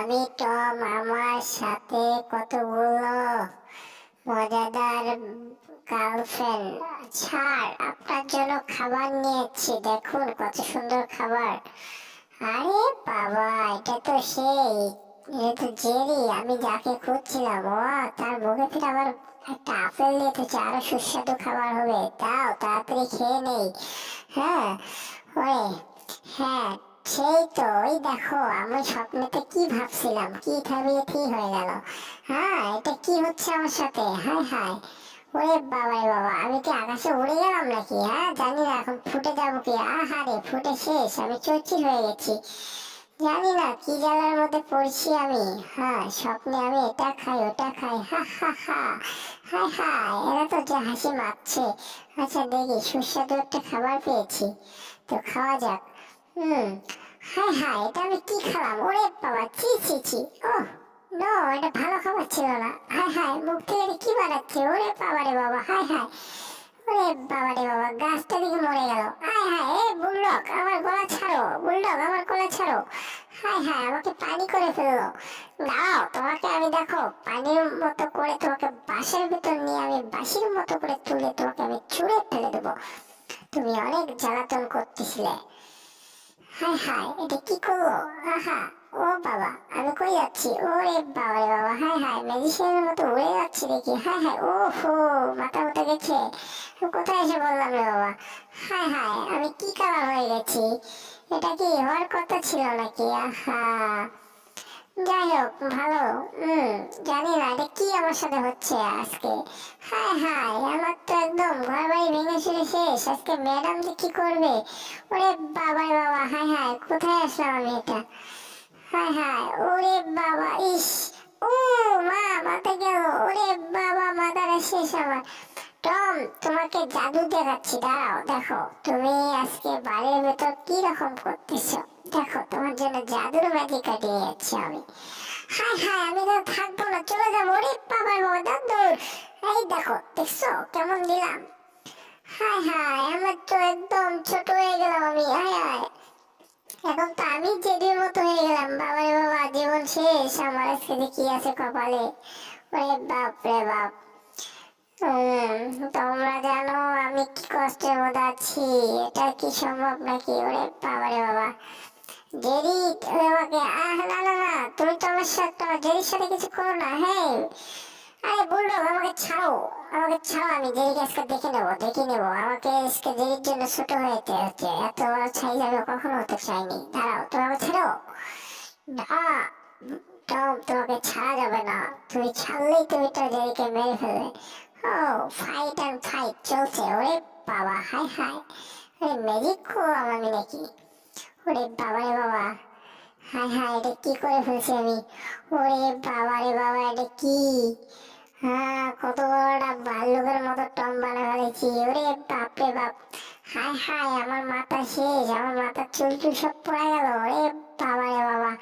আমি টম, আমার সাথে কতগুলো মজাদার গার্লফ্রেন্ড ছাড়, আপনার জন্য খাবার নিয়েছি, দেখুন কত সুন্দর খাবার। আরে বাবা, এটা তো সেই, এটা তো জেরি, আমি যাকে খুঁজছিলাম, ও তার মুখে ফিরে আমার একটা আপেল নিয়ে তো আরও সুস্বাদু খাবার হবে, দাও, তাড়াতাড়ি খেয়ে নেই। হ্যাঁ ওরে হ্যাঁ সেই তো, ওই দেখো, আমি স্বপ্নেতে কি ভাবছিলাম? কি ভাবিয়ে কি হয়ে গেল? হ্যাঁ এটা কি হচ্ছে আমার সাথে? হায় হায়। ওরে বাবা রে বাবা, আমি কি আকাশে উড়ে গেলাম নাকি? হ্যাঁ জানি না, এখন ফুটে যাব কি? আহারে, ফুটে শেষ, আমি চৌচির হয়ে গেছি। জানি না, কি জ্বালার মধ্যে পড়ছি আমি? হ্যাঁ স্বপ্নে আমি এটা খাই, ওটা খাই। হা হা হা। হায় হায়, এরা তো যে হাসি মারছে আচ্ছা দেখি, সুস্বাদু একটা খাবার পেয়েছি। তো খাওয়া যাক। হুম, হায় হায়, এটা আমি কি খেলাম ওরে বাবা চি চি চি ও নো, এটা ভালো খাবার ছিল না। হায় হায়, মুখ থেকে কি বানাচ্ছে? ওরে বাবা রে বাবা, হায় হায়। ওরে বাবা রে বাবা, গাছটা দিকে মরে গেল। হায় হায়, এ বুলডগ, আমার গলা ছাড়ো, বুলডগ, আমার গলা ছাড়ো। হায় হায়, আমাকে পানি করে ফেলল। দাও তোমাকে আমি দেখো, পানির মতো করে তোমাকে বাঁশের ভিতর নিয়ে আমি বাঁশির মতো করে তুলে তোমাকে আমি ছুঁড়ে ফেলে দেবো। তুমি অনেক জ্বালাতন করতেছিলে। হায় হায় এটা কি করব আহা ও বাবা আমি কই যাচ্ছি ওরে বাবা রে বাবা হায় হায় ম্যাজিশিয়ানের মতো উড়ে যাচ্ছি দেখি হায় হায় ও হো মাথা মতো গেছে কোথায় এসে বললাম রে বাবা হায় হায় আমি কি কালার হয়ে গেছি এটা কি হওয়ার কথা ছিল নাকি আহা যাই হোক ভালো। হুম, জানি না, এটা কি আমার সাথে হচ্ছে আজকে? হায় হায়, আমার তো একদম ঘর বাড়ি ভেঙে চুরে শেষ। আজকে ম্যাডাম যে কি করবে? ওরে বাবা বাবা, হায় হায়, কোথায় আসলাম আমি এটা? হায় হায়, ওরে বাবা, ইস ও মা মাথা গেল। ওরে বাবা, মাথাটা শেষ আমার। তোমাকে জাদু দেখাচ্ছি, দাঁড়াও, দেখো। তুমি আজকে বাড়ির ভেতর কি রকম করতেছো? দেখো, তোমার জন্য জাদুর ম্যাজিক কাটিয়ে যাচ্ছি আমি। হায় হায়, আমি তো থাকব না, চলে যাব। বাবা দাদুর। এই দেখো, দেখছ? কেমন দিলাম? হায় হায়, আমার তো একদম ছোট হয়ে গেলাম আমি, হায় হায়। এখন তো আমি জেডির মতো হয়ে গেলাম। বাবা রে বাবা, জীবন শেষ। আমার আজকে কি আছে কপালে? ওরে বাপ রে বাপ। তোমরা জানো আমি কি কষ্টের মধ্যে আছি, এটা কি সম্ভব নাকি? ওরে বাবা। রে বাবা জেরি আমাকে আহ, না না না, তুমি তো আমার সাথে জেরির সাথে কিছু করো না হ্যাঁ আরে বলল আমাকে ছাড়ো আমাকে ছাড়ো, আমি জেরিকে আজকে দেখে নেব দেখে নেব। আমাকে আজকে জেরির জন্য ছোট হয়েতে হচ্ছে, এত বড় সাইজ আমি কখনো হতে চাইনি। দাঁড়াও, তুমি আমাকে ছাড়ো? না, টম, তোমাকে ছাড়া যাবে না। তুমি ছাড়লেই তুমি তো জেরিকে মেরে ফেলবে। ও অ্যান্ড ফাইট চলছে। ওরে বাবা হাই হাই আরে ম্যাজিক করলাম আমি নাকি ওরে বাবা রে বাবা হাই হাই এটা কি করে ফেলছি আমি? ওরে বাবা রে বাবা, এটা কি? হ্যাঁ কত বড় ভাল্লুকের মতো টম বানা ফেলেছি। ওরে বাপ বাপ হাই হাই আমার মাথা শেষ, আমার মাথার চুল টুল সব পড়ে গেল। ওরে বাবা রে বাবা,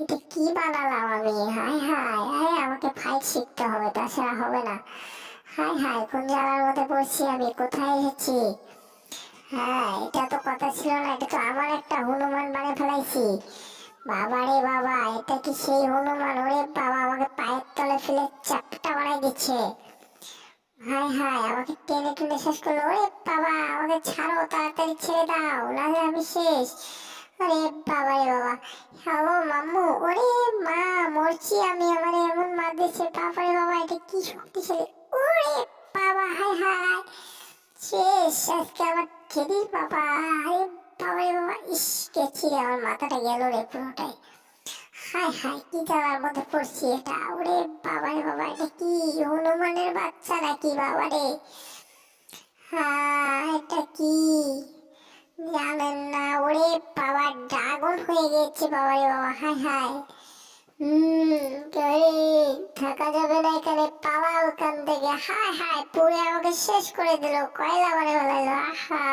এটা কি বানালাম আমি? হাই হাই হাই আমাকে ফাইট শিখতে হবে, তাছাড়া হবে না। হাই হাই কোন জায়গার মধ্যে পড়ছি আমি, কোথায় এসেছি হ্যাঁ এটা তো কথা ছিল না, এটা তো আমার একটা হনুমান বানিয়ে ফেলাইছি। বাবা রে বাবা, এটা কি সেই হনুমান? ওরে বাবা, আমাকে পায়ের তলে ফেলে চাপটা বানাই দিচ্ছে। হাই হাই, আমাকে টেনে টুনে শেষ করল। ওরে বাবা, আমাকে ছাড়ো, তাড়াতাড়ি ছেড়ে দাও নাহলে আমি শেষ। আরে বাবা রে বাবা, হ্যালো মাম্মু, ওরে মা, মরছি আমি, আমার এমন মার দিচ্ছে বাবা রে বাবা, এটা কি শক্তিশালী ওরে হাই হাই শেষ আজকে আমার ছেড়িস বাবা আরে বাবা বাবা ইস গেছি আমার মাথাটা গেল রে পুরোটাই হাই হাই কি জায়গার মধ্যে পড়ছি এটা ওরে বাবা বাবা এটা কি হনুমানের বাচ্চা নাকি বাবা রে হ্যাঁ এটা কি জানেন না ওরে বাবা ড্রাগন হয়ে গেছে বাবা বাবা হাই হাই হুম থাকা যাবে না এখানে, পালা ওখান থেকে। হায় হায়, পুরে আমাকে শেষ করে দিল। কয়লা মানে আহা।